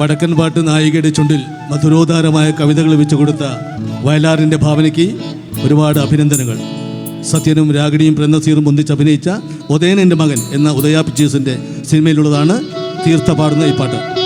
വടക്കൻ പാട്ട് നായികയുടെ ചുണ്ടിൽ മധുരോധാരമായ കവിതകൾ വെച്ചു കൊടുത്ത വയലാറിന്റെ ഭാവനയ്ക്ക് ഒരുപാട് അഭിനന്ദനങ്ങൾ. സത്യനും രാഗിണിയും പ്രന്നസീറും ഒന്നിച്ച് അഭിനയിച്ച ഉദയനന്റെ മകൻ എന്ന ഉദയ പിക്ചേഴ്സിന്റെ സിനിമയിലുള്ളതാണ് തീർത്ഥ പാടുന്ന ഈ പാട്ട്.